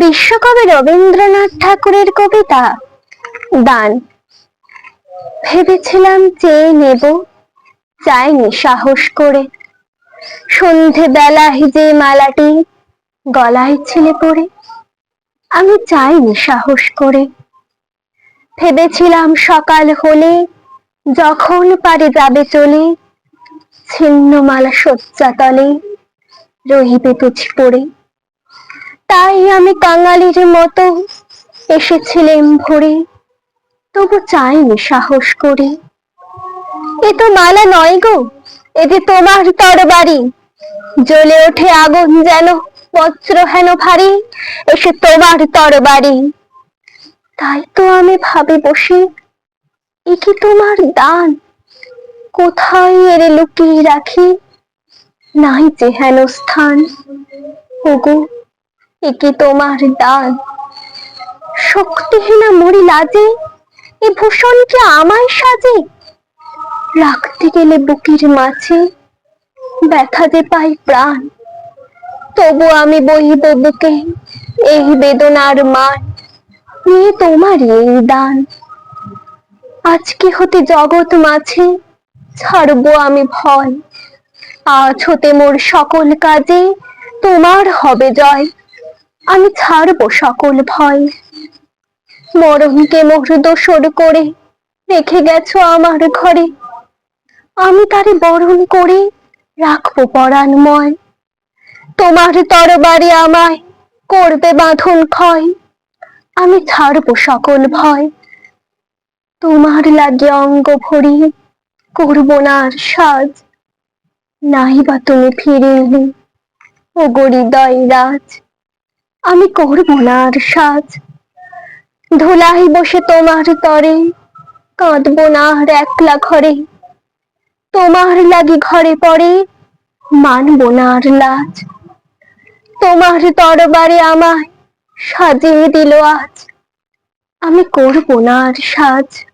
বিশ্বকবি রবীন্দ্রনাথ ঠাকুরের কবিতা। দান। ভেবেছিলাম চেয়ে নেব চাইনি সাহস করে। সন্ধে বেলায় যে মালাটি গলায় ছিলে পড়ে, আমি চাইনি সাহস করে। ভেবেছিলাম সকাল হলে যখন পারে যাবে চলে ছিন্ন মালা শয্যা তলে রহিবে তুছি পড়ে। তাই আমি কাঙালির মতো এসেছিলেম ভোরে। তবু চাইনি সাহস করে। এ তো মালা নয় গো, এ যে তোমার তরবারি। জ্বলে ওঠে আগুন যেন, বজ্র হেন ভারী, এসে তোমার তরবারি। তাই তো আমি ভাবি বসি, এ কি তোমার দান? কোথায় এরে লুকিয়ে রাখি? নাই যে হেন স্থান ওগো এ কি তোমার দান। শক্তিহীনা মরি লাজে এ ভূষণ কি আমায় সাজে? রাখতে গেলে বুকের মাঝে ব্যথা যে পাই প্রাণ। তবু আমি বইব বুকে, এই বেদনার মান নিয়ে তোমারই এই দান। আজকে হতে জগৎ মাঝে ছাড়বো আমি ভয়। আজ হতে মোর সকল কাজে তোমার হবে জয়। আমি ছাড়বো সকল ভয়। মরণকে মোর দোসর করে রেখে গেছো আমার ঘরে। আমি তারে বরণ করে রাখব পরাণময়। তোমার তরবারি আমায় করবে বাঁধন ক্ষয়। আমি ছাড়বো সকল ভয়। তোমার লাগে অঙ্গ ভরি করব না আর সাজ। নাই বা তুমি ফিরে এলে ও গরিদয় রাজ আমি করব না আর সাজ। ধুলাই বসে তোমার তরে, কাঁদব না আর একলা ঘরে। তোমার লাগি ঘরে পড়ে, মানব না আর লাজ। তোমার তরবারে আমায় সাজিয়ে দিল আজ। আমি করব না আর সাজ।